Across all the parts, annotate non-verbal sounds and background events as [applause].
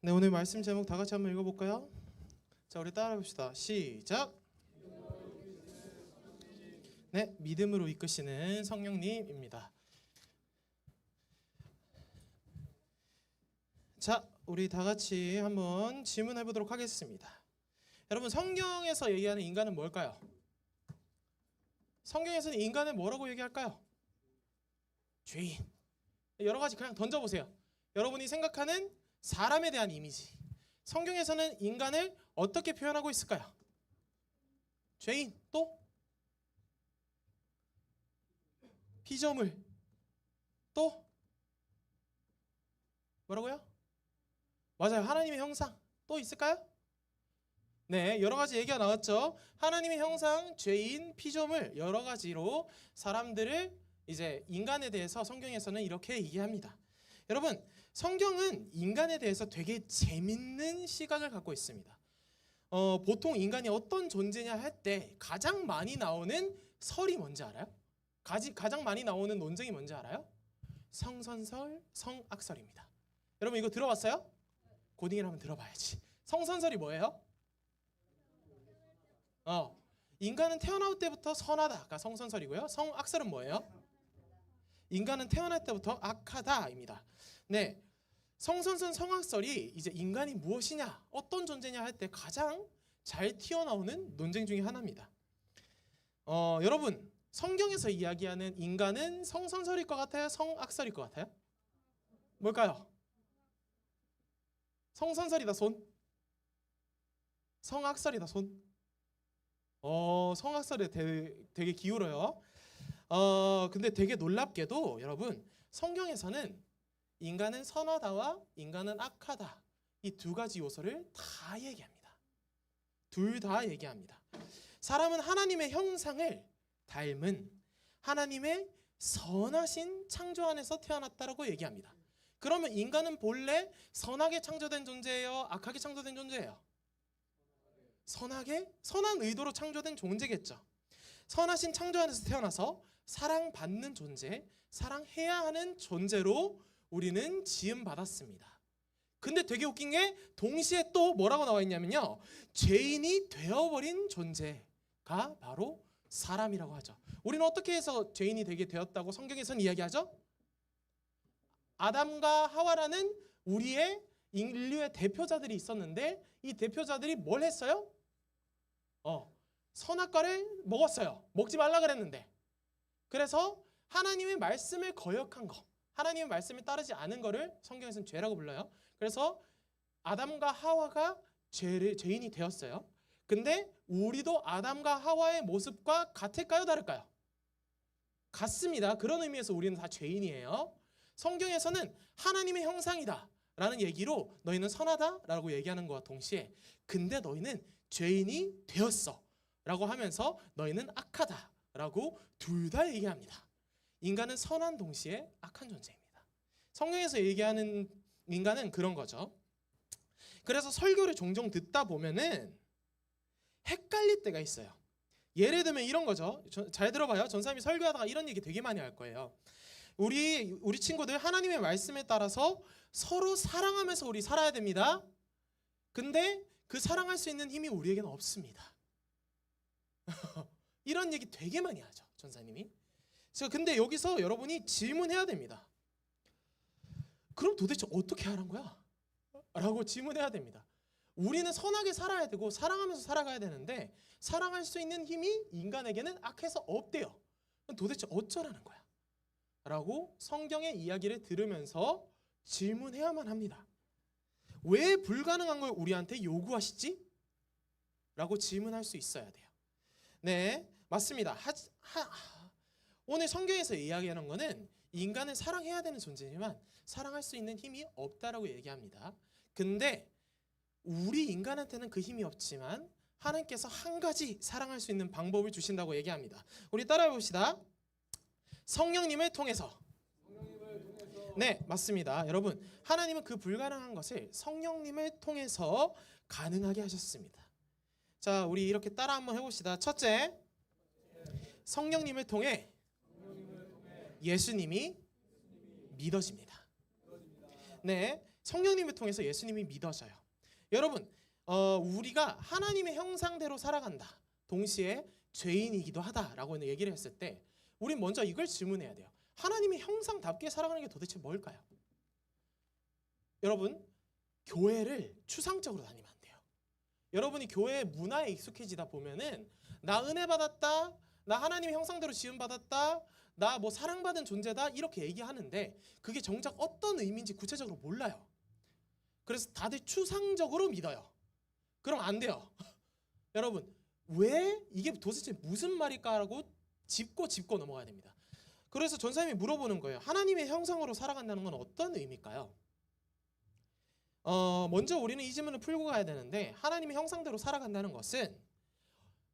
네, 오늘 말씀 제목 다 같이 한번 읽어볼까요? 자, 우리 따라해 봅시다. 시작. 네, 믿음으로 이끄시는 성령님입니다. 자, 우리 다 같이 한번 질문해 보도록 하겠습니다. 여러분, 성경에서 얘기하는 인간은 뭘까요? 성경에서는 인간을 뭐라고 얘기할까요? 죄인. 여러 가지 그냥 던져 보세요. 여러분이 생각하는 사람에 대한 이미지. 성경에서는 인간을 어떻게 표현하고 있을까요? 죄인 또 피조물 또 뭐라고요? 맞아요. 하나님의 형상 또 있을까요? 네, 여러 가지 얘기가 나왔죠. 하나님의 형상, 죄인, 피조물 여러 가지로 사람들을 이제 인간에 대해서 성경에서는 이렇게 얘기합니다. 여러분, 성경은 인간에 대해서 되게 재밌는 시각을 갖고 있습니다. 어, 보통 인간이 어떤 존재냐 할 때 가장 많이 나오는 설이 뭔지 알아요? 가지, 가장 많이 나오는 논쟁이 뭔지 알아요? 성선설, 성악설입니다. 여러분 이거 들어봤어요? 고딩이라 한번 들어봐야지. 성선설이 뭐예요? 어, 인간은 태어날 때부터 선하다가 성선설이고요. 성악설은 뭐예요? 인간은 태어날 때부터 악하다입니다. 네. 성선선 성악설이 이제 인간이 무엇이냐, 어떤 존재냐 할 때 가장 잘 튀어나오는 논쟁 중의 하나입니다. 어, 여러분, 성경에서 이야기하는 인간은 성선설일 것 같아요? 성악설일 것 같아요? 뭘까요? 성선설이다 손. 성악설이다 손. 어, 성악설에 되게, 되게 기울어요. 어, 근데 되게 놀랍게도 여러분 성경에서는 인간은 선하다와 인간은 악하다 이 두 가지 요소를 다 얘기합니다. 둘 다 얘기합니다. 사람은 하나님의 형상을 닮은 하나님의 선하신 창조 안에서 태어났다라고 얘기합니다. 그러면 인간은 본래 선하게 창조된 존재예요, 악하게 창조된 존재예요. 선하게 선한 의도로 창조된 존재겠죠. 선하신 창조 안에서 태어나서 사랑받는 존재, 사랑해야 하는 존재로 우리는 지음 받았습니다. 근데 되게 웃긴 게 동시에 또 뭐라고 나와 있냐면요. 죄인이 되어버린 존재가 바로 사람이라고 하죠. 우리는 어떻게 해서 죄인이 되게 되었다고 성경에서는 이야기하죠? 아담과 하와라는 우리의 인류의 대표자들이 있었는데 이 대표자들이 뭘 했어요? 어, 선악과를 먹었어요. 먹지 말라 그랬는데. 그래서 하나님의 말씀을 거역한 거, 하나님의 말씀을 따르지 않은 거를 성경에서는 죄라고 불러요. 그래서 아담과 하와가 죄를 죄인이 되었어요. 근데 우리도 아담과 하와의 모습과 같을까요, 다를까요? 같습니다. 그런 의미에서 우리는 다 죄인이에요. 성경에서는 하나님의 형상이다. 라는 얘기로 너희는 선하다 라고 얘기하는 것과 동시에 근데 너희는 죄인이 되었어. 라고 하면서 너희는 악하다. 라고 둘 다 얘기합니다. 인간은 선한 동시에 악한 존재입니다. 성경에서 얘기하는 인간은 그런 거죠. 그래서 설교를 종종 듣다 보면은 헷갈릴 때가 있어요. 예를 들면 이런 거죠. 저- 잘 들어봐요. 전사님이 설교하다가 이런 얘기 되게 많이 할 거예요. 우리 우리 친구들 하나님의 말씀에 따라서 서로 사랑하면서 우리 살아야 됩니다. 근데 그 사랑할 수 있는 힘이 우리에게는 없습니다. [laughs] 이런 얘기 되게 많이 하죠, 전사님이. 자, 근데 여기서 여러분이 질문해야 됩니다. 그럼 도대체 어떻게 하란 거야? 라고 질문해야 됩니다. 우리는 선하게 살아야 되고 사랑하면서 살아가야 되는데 사랑할 수 있는 힘이 인간에게는 악해서 없대요. 도대체 어쩌라는 거야? 라고 성경의 이야기를 들으면서 질문해야만 합니다. 왜 불가능한 걸 우리한테 요구하시지? 라고 질문할 수 있어야 돼요. 네, 맞습니다. 하, 하, 오늘 성경에서 이야기하는 거는 인간을 사랑해야 되는 존재지만 사랑할 수 있는 힘이 없다라고 얘기합니다. 근데 우리 인간한테는 그 힘이 없지만 하나님께서 한 가지 사랑할 수 있는 방법을 주신다고 얘기합니다. 우리 따라해 봅시다. 성령님을 통해서. 네, 맞습니다. 여러분, 하나님은 그 불가능한 것을 성령님을 통해서 가능하게 하셨습니다. 자, 우리 이렇게 따라 한번 해봅시다. 첫째, 성령님을 통해 예수님이 믿어집니다. 네, 성령님을 통해서 예수님이 믿어져요. 여러분, 어, 우리가 하나님의 형상대로 살아간다. 동시에 죄인이기도 하다라고 얘기를 했을 때, 우린 먼저 이걸 질문해야 돼요. 하나님의 형상답게 살아가는 게 도대체 뭘까요? 여러분, 교회를 추상적으로 다니면 안 돼요. 여러분이 교회 문화에 익숙해지다 보면은 나 은혜 받았다, 나 하나님의 형상대로 지음 받았다, 나 뭐 사랑받은 존재다 이렇게 얘기하는데 그게 정작 어떤 의미인지 구체적으로 몰라요. 그래서 다들 추상적으로 믿어요. 그럼 안 돼요. [laughs] 여러분, 왜 이게 도대체 무슨 말일까라고 짚고 짚고 넘어가야 됩니다. 그래서 전사님이 물어보는 거예요. 하나님의 형상으로 살아간다는 건 어떤 의미일까요? 어, 먼저 우리는 이 질문을 풀고 가야 되는데 하나님의 형상대로 살아간다는 것은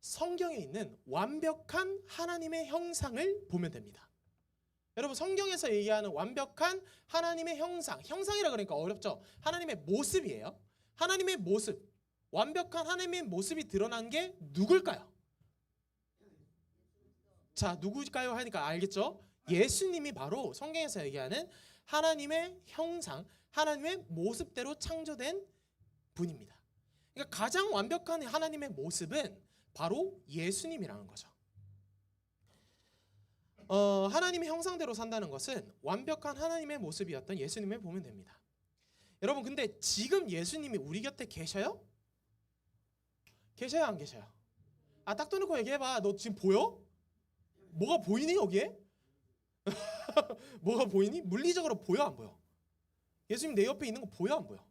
성경에 있는 완벽한 하나님의 형상을 보면 됩니다. 여러분 성경에서 얘기하는 완벽한 하나님의 형상, 형상이라 그러니까 어렵죠. 하나님의 모습이에요. 하나님의 모습, 완벽한 하나님의 모습이 드러난 게 누굴까요? 자, 누구일까요? 하니까 알겠죠? 예수님이 바로 성경에서 얘기하는 하나님의 형상, 하나님의 모습대로 창조된 분입니다. 그러니까 가장 완벽한 하나님의 모습은 바로 예수님이라는 거죠. 어, 하나님의 형상대로 산다는 것은 완벽한 하나님의 모습이었던 예수님을 보면 됩니다. 여러분 근데 지금 예수님이 우리 곁에 계셔요? 계셔요 안 계셔요? 아 딱 떠놓고 얘기해봐. 너 지금 보여? 뭐가 보이니 여기에? [laughs] 뭐가 보이니? 물리적으로 보여 안 보여? 예수님 내 옆에 있는 거 보여 안 보여?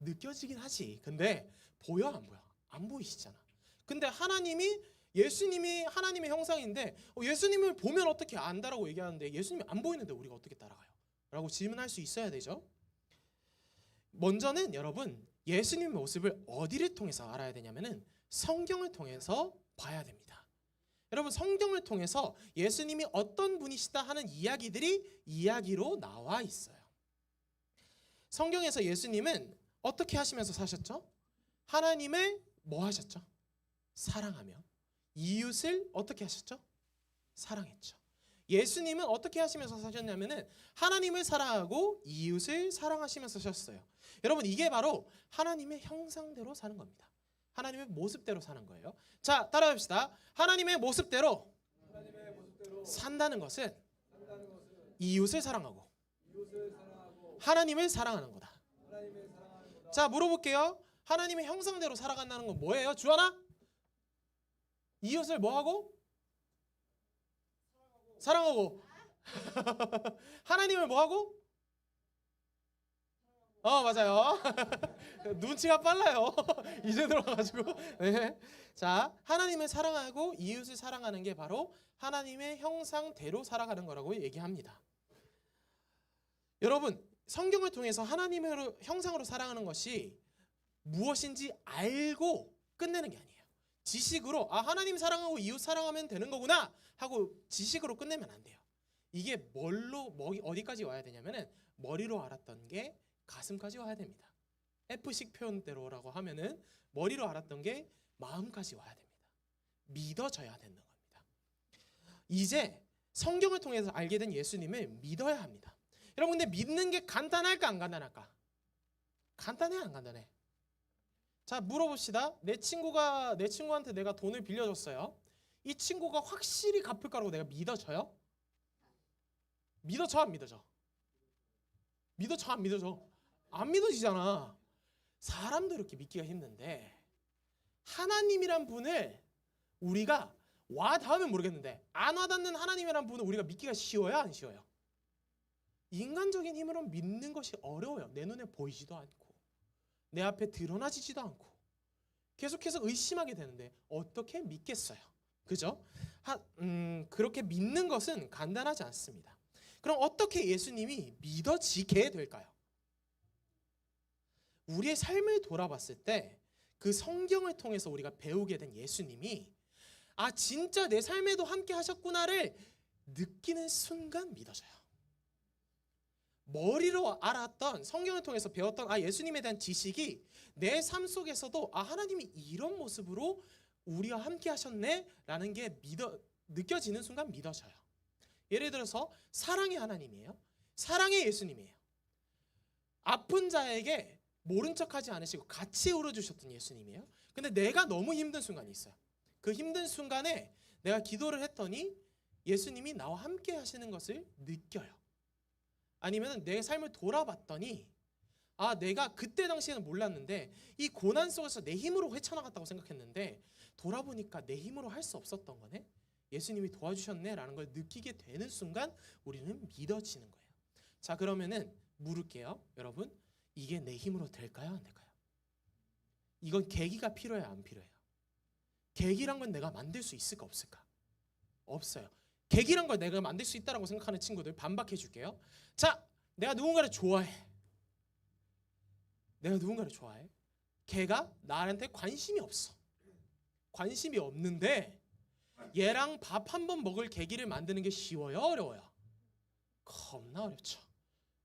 느껴지긴 하지. 근데 보여 안 보여? 안 보이시잖아. 근데 하나님이 예수님이 하나님의 형상인데 어, 예수님을 보면 어떻게 안다라고 얘기하는데 예수님이 안 보이는데 우리가 어떻게 따라가요? 라고 질문할 수 있어야 되죠. 먼저는 여러분 예수님의 모습을 어디를 통해서 알아야 되냐면은 성경을 통해서 봐야 됩니다. 여러분 성경을 통해서 예수님이 어떤 분이시다 하는 이야기들이 이야기로 나와 있어요. 성경에서 예수님은 어떻게 하시면서 사셨죠? 하나님을 뭐 하셨죠? 사랑하며 이웃을 어떻게 하셨죠? 사랑했죠. 예수님은 어떻게 하시면서 사셨냐면은 하나님을 사랑하고 이웃을 사랑하시면서 사셨어요. 여러분 이게 바로 하나님의 형상대로 사는 겁니다. 하나님의 모습대로 사는 거예요. 자, 따라합시다. 하나님의 모습대로 하나님의 모습대로 산다는 것은 산다는 것은 이웃을 사랑하고 이웃을 사랑하고 하나님을 사랑하는 거다. 하나님을 사랑하는 거다. 자, 물어볼게요. 하나님의 형상대로 살아간다는 건 뭐예요? 주하나? 이웃을 뭐 하고? 사랑하고. [laughs] 하나님을 뭐 하고? 어, 맞아요. [laughs] 눈치가 빨라요. [laughs] 이제 들어가가지고. 네. 자, 하나님을 사랑하고 이웃을 사랑하는 게 바로 하나님의 형상대로 살아가는 거라고 얘기합니다. 여러분, 성경을 통해서 하나님의 형상으로 살아가는 것이 무엇인지 알고 끝내는 게 아니에요. 지식으로 아 하나님 사랑하고 이웃 사랑하면 되는 거구나 하고 지식으로 끝내면 안 돼요. 이게 뭘로 머리 어디까지 와야 되냐면은 머리로 알았던 게 가슴까지 와야 됩니다. F식 표현대로라고 하면은 머리로 알았던 게 마음까지 와야 됩니다. 믿어져야 되는 겁니다. 이제 성경을 통해서 알게 된 예수님을 믿어야 합니다. 여러분 근데 믿는 게 간단할까 안 간단할까? 간단해 안 간단해? 자 물어봅시다. 내 친구가 내 친구한테 내가 돈을 빌려줬어요. 이 친구가 확실히 갚을 거라고 내가 믿어져요? 믿어져 안 믿어져? 믿어져 안 믿어져? 안 믿어지잖아. 사람도 이렇게 믿기가 힘든데 하나님이란 분을 우리가 와 닿으면 모르겠는데 안 와닿는 하나님이란 분을 우리가 믿기가 쉬워요 안 쉬워요? 인간적인 힘으로 믿는 것이 어려워요. 내 눈에 보이지도 않고 내 앞에 드러나지지도 않고 계속해서 의심하게 되는데 어떻게 믿겠어요? 그죠? 하, 음, 그렇게 믿는 것은 간단하지 않습니다. 그럼 어떻게 예수님이 믿어지게 될까요? 우리의 삶을 돌아봤을 때 그 성경을 통해서 우리가 배우게 된 예수님이 아 진짜 내 삶에도 함께 하셨구나를 느끼는 순간 믿어져요. 머리로 알았던 성경을 통해서 배웠던 아 예수님에 대한 지식이 내 삶 속에서도 아 하나님이 이런 모습으로 우리와 함께 하셨네라는 게 믿어 느껴지는 순간 믿어져요. 예를 들어서 사랑의 하나님이에요. 사랑의 예수님이에요. 아픈 자에게 모른 척하지 않으시고 같이 울어주셨던 예수님이에요. 근데 내가 너무 힘든 순간이 있어요. 그 힘든 순간에 내가 기도를 했더니 예수님이 나와 함께 하시는 것을 느껴요. 아니면 내 삶을 돌아봤더니 아 내가 그때 당시에는 몰랐는데 이 고난 속에서 내 힘으로 헤쳐나갔다고 생각했는데 돌아보니까 내 힘으로 할 수 없었던 거네. 예수님이 도와주셨네라는 걸 느끼게 되는 순간 우리는 믿어지는 거예요. 자 그러면은 물을게요, 여러분. 이게 내 힘으로 될까요, 안 될까요? 이건 계기가 필요해요, 안 필요해요? 계기란 건 내가 만들 수 있을까 없을까? 없어요. 계기란 걸 내가 만들 수 있다라고 생각하는 친구들 반박해 줄게요. 자, 내가 누군가를 좋아해. 내가 누군가를 좋아해. 걔가 나한테 관심이 없어. 관심이 없는데 얘랑 밥 한 번 먹을 계기를 만드는 게 쉬워요, 어려워요? 겁나 어렵죠.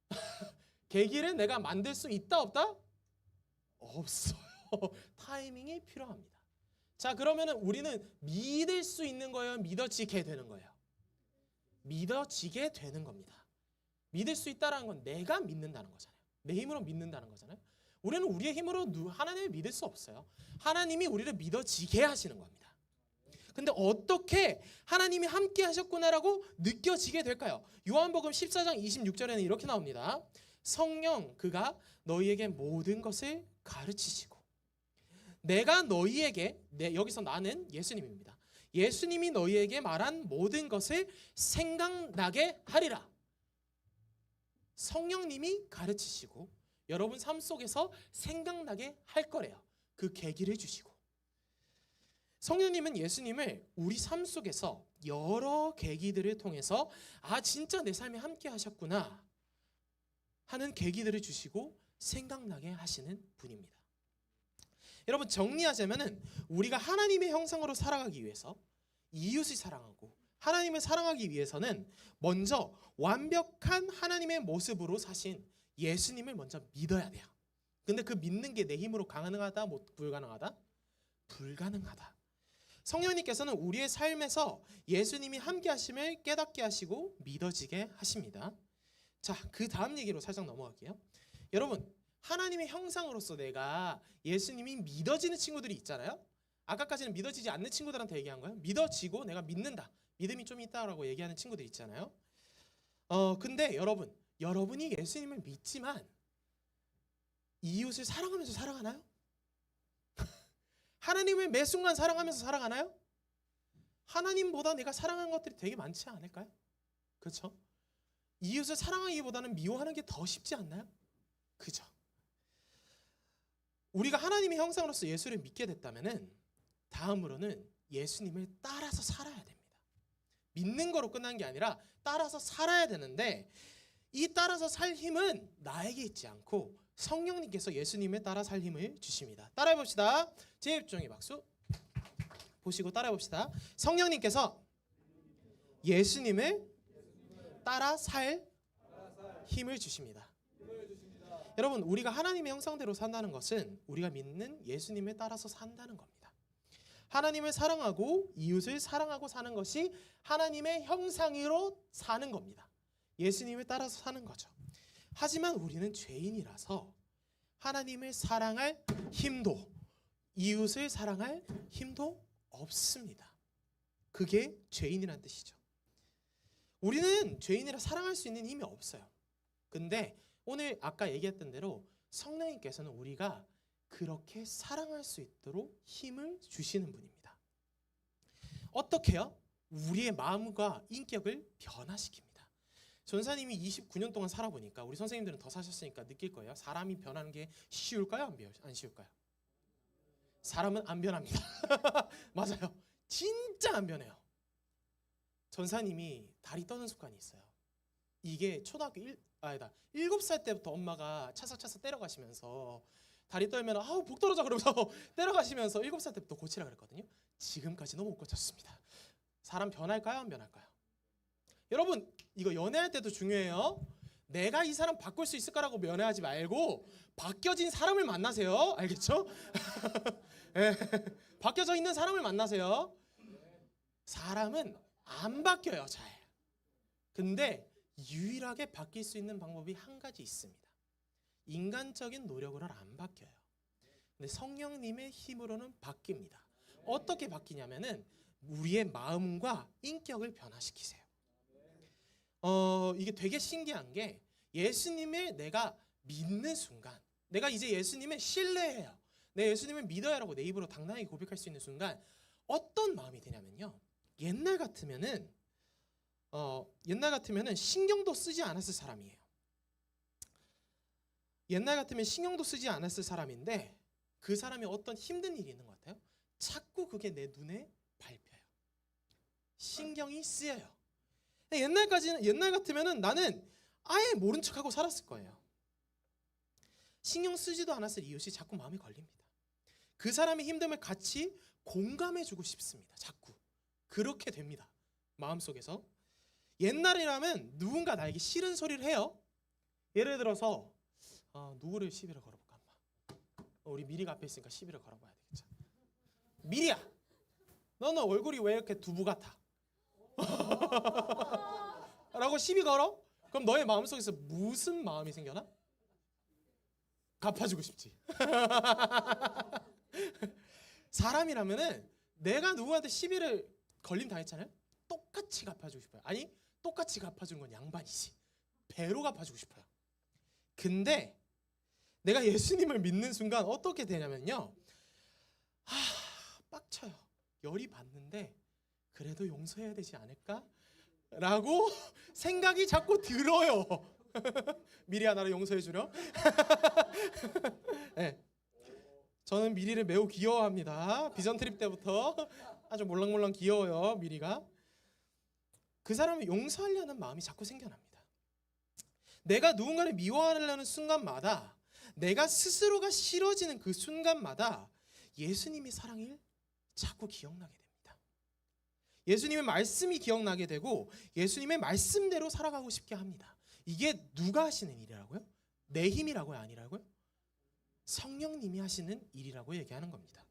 [laughs] 계기를 내가 만들 수 있다 없다? 없어요. [laughs] 타이밍이 필요합니다. 자, 그러면은 우리는 믿을 수 있는 거예요, 믿어지게 되는 거예요. 믿어지게 되는 겁니다. 믿을 수 있다라는 건 내가 믿는다는 거잖아요. 내 힘으로 믿는다는 거잖아요. 우리는 우리의 힘으로 누- 하나님을 믿을 수 없어요. 하나님이 우리를 믿어지게 하시는 겁니다. 근데 어떻게 하나님이 함께 하셨구나라고 느껴지게 될까요? 요한복음 14장 26절에는 이렇게 나옵니다. 성령 그가 너희에게 모든 것을 가르치시고 내가 너희에게 내 여기서 나는 예수님입니다. 예수님이 너희에게 말한 모든 것을 생각나게 하리라. 성령님이 가르치시고 여러분 삶 속에서 생각나게 할 거래요. 그 계기를 주시고 성령님은 예수님을 우리 삶 속에서 여러 계기들을 통해서 아 진짜 내 삶에 함께 하셨구나 하는 계기들을 주시고 생각나게 하시는 분입니다. 여러분 정리하자면은 우리가 하나님의 형상으로 살아가기 위해서 이웃을 사랑하고 하나님을 사랑하기 위해서는 먼저 완벽한 하나님의 모습으로 사신 예수님을 먼저 믿어야 돼요. 근데 그 믿는 게 내 힘으로 가능하다, 못 불가능하다? 불가능하다. 성령님께서는 우리의 삶에서 예수님이 함께 하심을 깨닫게 하시고 믿어지게 하십니다. 자, 그 다음 얘기로 살짝 넘어갈게요. 여러분, 하나님의 형상으로서 내가 예수님이 믿어지는 친구들이 있잖아요. 아까까지는 믿어지지 않는 친구들한테 얘기한 거예요. 믿어지고 내가 믿는다. 믿음이 좀 있다라고 얘기하는 친구들 있잖아요. 어, 근데 여러분, 여러분이 예수님을 믿지만 이웃을 사랑하면서 살아가나요? [laughs] 하나님을 매 순간 사랑하면서 살아가나요? 하나님보다 내가 사랑하는 것들이 되게 많지 않을까요? 그렇죠? 이웃을 사랑하기보다는 미워하는 게 더 쉽지 않나요? 그죠? 우리가 하나님의 형상으로서 예수를 믿게 됐다면은 다음으로는 예수님을 따라서 살아야 됩니다. 믿는 거로 끝난 게 아니라 따라서 살아야 되는데 이 따라서 살 힘은 나에게 있지 않고 성령님께서 예수님에 따라 살 힘을 주십니다. 따라해 봅시다. 제 입종의 박수. 보시고 따라해 봅시다. 성령님께서 예수님을 따라 살 힘을 주십니다. 여러분, 우리가 하나님의 형상대로 산다는 것은 우리가 믿는 예수님을 따라서 산다는 겁니다. 하나님을 사랑하고 이웃을 사랑하고 사는 것이 하나님의 형상으로 사는 겁니다. 예수님을 따라서 사는 거죠. 하지만 우리는 죄인이라서 하나님을 사랑할 힘도 이웃을 사랑할 힘도 없습니다. 그게 죄인이란 뜻이죠. 우리는 죄인이라 사랑할 수 있는 힘이 없어요. 근데 오늘 아까 얘기했던 대로 성령님께서는 우리가 그렇게 사랑할 수 있도록 힘을 주시는 분입니다. 어떻게요? 우리의 마음과 인격을 변화시킵니다. 전사님이 29년 동안 살아보니까 우리 선생님들은 더 사셨으니까 느낄 거예요. 사람이 변하는 게 쉬울까요? 안, 변- 안 쉬울까요? 사람은 안 변합니다. [laughs] 맞아요. 진짜 안 변해요. 전사님이 다리 떠는 습관이 있어요. 이게 초등학교 1 아니다. 7살 때부터 엄마가 차삭차삭 때려가시면서 다리 떨면 아우 복 떨어져 그러면서 [laughs] 때려가시면서 7살 때부터 고치라 그랬거든요. 지금까지도 못 고쳤습니다. 사람 변할까요? 안 변할까요? 여러분 이거 연애할 때도 중요해요. 내가 이 사람 바꿀 수 있을까라고 연애하지 말고 바뀌어진 사람을 만나세요. 알겠죠? [laughs] 예. 바뀌어져 있는 사람을 만나세요. 사람은 안 바뀌어요, 잘. 근데 유일하게 바뀔 수 있는 방법이 한 가지 있습니다. 인간적인 노력으로는 안 바뀌어요. 근데 성령님의 힘으로는 바뀝니다. 어떻게 바뀌냐면은 우리의 마음과 인격을 변화시키세요. 어, 이게 되게 신기한 게 예수님을 내가 믿는 순간 내가 이제 예수님을 신뢰해요. 내 예수님을 믿어야라고 내 입으로 당당하게 고백할 수 있는 순간 어떤 마음이 드냐면요. 옛날 같으면은 어, 옛날 같으면은 신경도 쓰지 않았을 사람이에요. 옛날 같으면 신경도 쓰지 않았을 사람인데 그 사람이 어떤 힘든 일이 있는 것 같아요. 자꾸 그게 내 눈에 밟혀요. 신경이 쓰여요. 옛날까지는 옛날 같으면은 나는 아예 모른 척하고 살았을 거예요. 신경 쓰지도 않았을 이웃이 자꾸 마음에 걸립니다. 그 사람의 힘듦을 같이 공감해주고 싶습니다. 자꾸 그렇게 됩니다. 마음 속에서 옛날이라면 누군가 나에게 싫은 소리를 해요. 예를 들어서 어, 누구를 시비를 걸어볼까 한번. 어, 우리 미리가 앞에 있으니까 시비를 걸어봐야 되겠죠. 미리야, 너는 얼굴이 왜 이렇게 두부 같아? [laughs] 라고 시비 걸어? 그럼 너의 마음속에서 무슨 마음이 생겨나? 갚아주고 싶지. [laughs] 사람이라면은 내가 누구한테 시비를 걸림 당했잖아요. 똑같이 갚아주고 싶어요. 아니 똑같이 갚아주는 건 양반이지. 배로 갚아주고 싶어요. 근데 내가 예수님을 믿는 순간 어떻게 되냐면요. 하, 빡쳐요. 열이 받는데 그래도 용서해야 되지 않을까? 라고 생각이 자꾸 들어요. [laughs] 미리 하나를 용서해 주려. [laughs] 네. 저는 미리를 매우 귀여워합니다. 비전 트립 때부터 아주 몰랑몰랑 귀여워요. 미리가. 그 사람을 용서하려는 마음이 자꾸 생겨납니다. 내가 누군가를 미워하려는 순간마다 내가 스스로가 싫어지는 그 순간마다 예수님의 사랑을 자꾸 기억나게 됩니다. 예수님의 말씀이 기억나게 되고 예수님의 말씀대로 살아가고 싶게 합니다. 이게 누가 하시는 일이라고요? 내 힘이라고요? 아니라고요? 성령님이 하시는 일이라고 얘기하는 겁니다.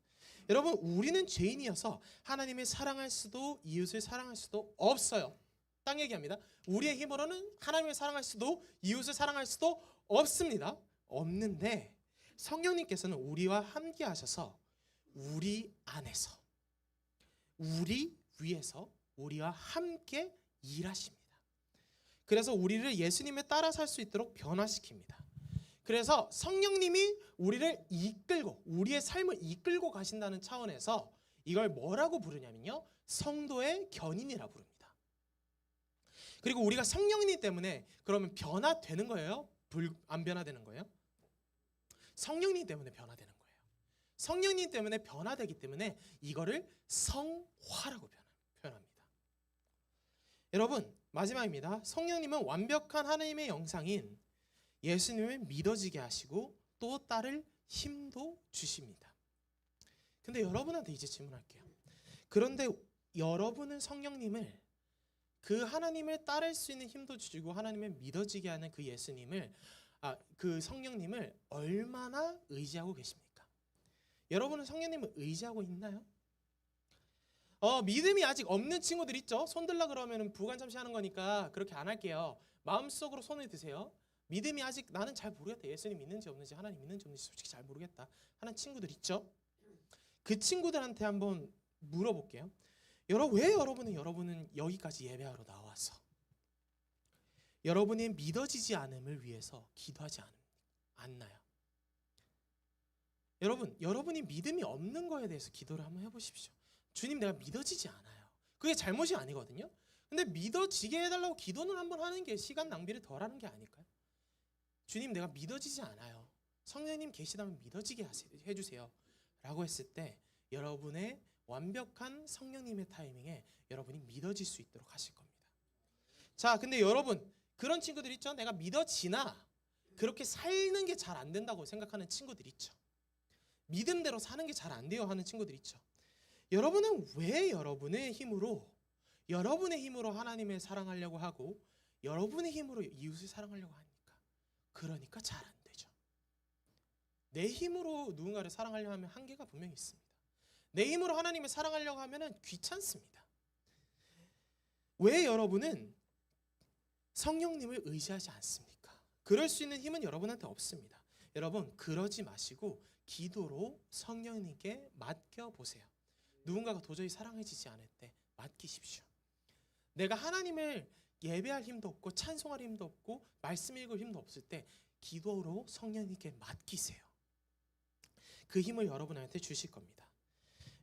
여러분, 우리는 죄인이어서 하나님을 사랑할 수도 이웃을 사랑할 수도 없어요. 땅 얘기합니다. 우리의 힘으로는 하나님을 사랑할 수도 이웃을 사랑할 수도 없습니다. 없는데 성령님께서는 우리와 함께 하셔서 우리 안에서 우리 위에서 우리와 함께 일하십니다. 그래서 우리를 예수님에 따라 살 수 있도록 변화시킵니다. 그래서 성령님이 우리를 이끌고 우리의 삶을 이끌고 가신다는 차원에서 이걸 뭐라고 부르냐면요. 성도의 견인이라 부릅니다. 그리고 우리가 성령님 때문에 그러면 변화되는 거예요? 불, 안 변화되는 거예요? 성령님 때문에 변화되는 거예요. 성령님 때문에 변화되기 때문에 이거를 성화라고 표현- 표현합니다. 여러분 마지막입니다. 성령님은 완벽한 하나님의 영상인 예수님을 믿어지게 하시고 또 따를 힘도 주십니다. 근데 여러분한테 이제 질문할게요. 그런데 여러분은 성령님을 그 하나님을 따를 수 있는 힘도 주시고 하나님을 믿어지게 하는 그 예수님을 아, 그 성령님을 얼마나 의지하고 계십니까? 여러분은 성령님을 의지하고 있나요? 어, 믿음이 아직 없는 친구들 있죠? 손 들라 그러면은 부관 잠시 하는 거니까 그렇게 안 할게요. 마음속으로 손을 드세요. 믿음이 아직 나는 잘 모르겠다. 예수님 믿는지 없는지 하나님 믿는지 없는지 솔직히 잘 모르겠다. 하는 친구들 있죠? 그 친구들한테 한번 물어볼게요. 여러분 왜 여러분은 여러분은 여기까지 예배하러 나와서 여러분의 믿어지지 않음을 위해서 기도하지 않, 않나요? 여러분 여러분이 믿음이 없는 거에 대해서 기도를 한번 해보십시오. 주님 내가 믿어지지 않아요. 그게 잘못이 아니거든요. 근데 믿어지게 해달라고 기도는 한번 하는 게 시간 낭비를 덜하는 게 아닐까요? 주님 내가 믿어지지 않아요. 성령님 계시다면 믿어지게 해주세요. 라고 했을 때 여러분의 완벽한 성령님의 타이밍에 여러분이 믿어질 수 있도록 하실 겁니다. 자, 근데 여러분 그런 친구들 있죠? 내가 믿어지나 그렇게 살는 게 잘 안 된다고 생각하는 친구들 있죠. 믿음대로 사는 게 잘 안 돼요 하는 친구들 있죠. 여러분은 왜 여러분의 힘으로 여러분의 힘으로 하나님을 사랑하려고 하고 여러분의 힘으로 이웃을 사랑하려고 합니까? 그러니까 잘 안 되죠. 내 힘으로 누군가를 사랑하려 하면 한계가 분명히 있습니다. 내 힘으로 하나님을 사랑하려고 하면은 귀찮습니다. 왜 여러분은 성령님을 의지하지 않습니까? 그럴 수 있는 힘은 여러분한테 없습니다. 여러분 그러지 마시고 기도로 성령님께 맡겨 보세요. 누군가가 도저히 사랑해지지 않을 때 맡기십시오. 내가 하나님을 예배할 힘도 없고 찬송할 힘도 없고 말씀 읽을 힘도 없을 때 기도로 성령님께 맡기세요. 그 힘을 여러분한테 주실 겁니다.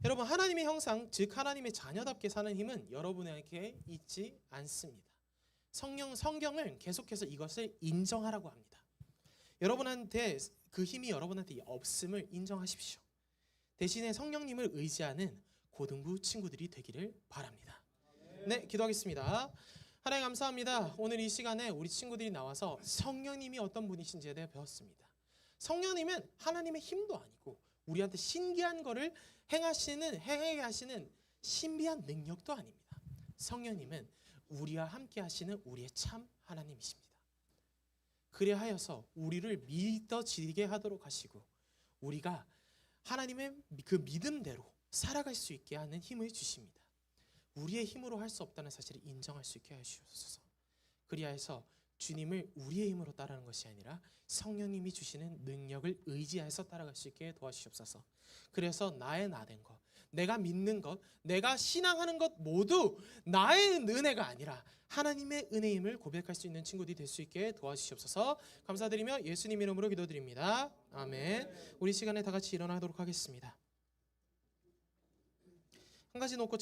여러분 하나님의 형상 즉 하나님의 자녀답게 사는 힘은 여러분에게 있지 않습니다. 성령 성경은 계속해서 이것을 인정하라고 합니다. 여러분한테 그 힘이 여러분한테 없음을 인정하십시오. 대신에 성령님을 의지하는 고등부 친구들이 되기를 바랍니다. 네, 기도하겠습니다. 하나님 감사합니다. 오늘 이 시간에 우리 친구들이 나와서 성령님이 어떤 분이신지에 대해 배웠습니다. 성령님은 하나님의 힘도 아니고 우리한테 신기한 거를 행하시는 행하게 하시는 신비한 능력도 아닙니다. 성령님은 우리와 함께 하시는 우리의 참 하나님이십니다. 그래하여서 우리를 믿어지게 하도록 하시고 우리가 하나님의 그 믿음대로 살아갈 수 있게 하는 힘을 주십니다. 우리의 힘으로 할 수 없다는 사실을 인정할 수 있게 하시옵소서. 그리하여서 주님을 우리의 힘으로 따르는 것이 아니라 성령님이 주시는 능력을 의지해서 따라갈 수 있게 도와주시옵소서. 그래서 나의 나된 것, 내가 믿는 것, 내가 신앙하는 것 모두 나의 은혜가 아니라 하나님의 은혜임을 고백할 수 있는 친구들이 될 수 있게 도와주시옵소서. 감사드리며 예수님 이름으로 기도드립니다. 아멘. 우리 시간에 다 같이 일어나도록 하겠습니다. 한 가지 놓고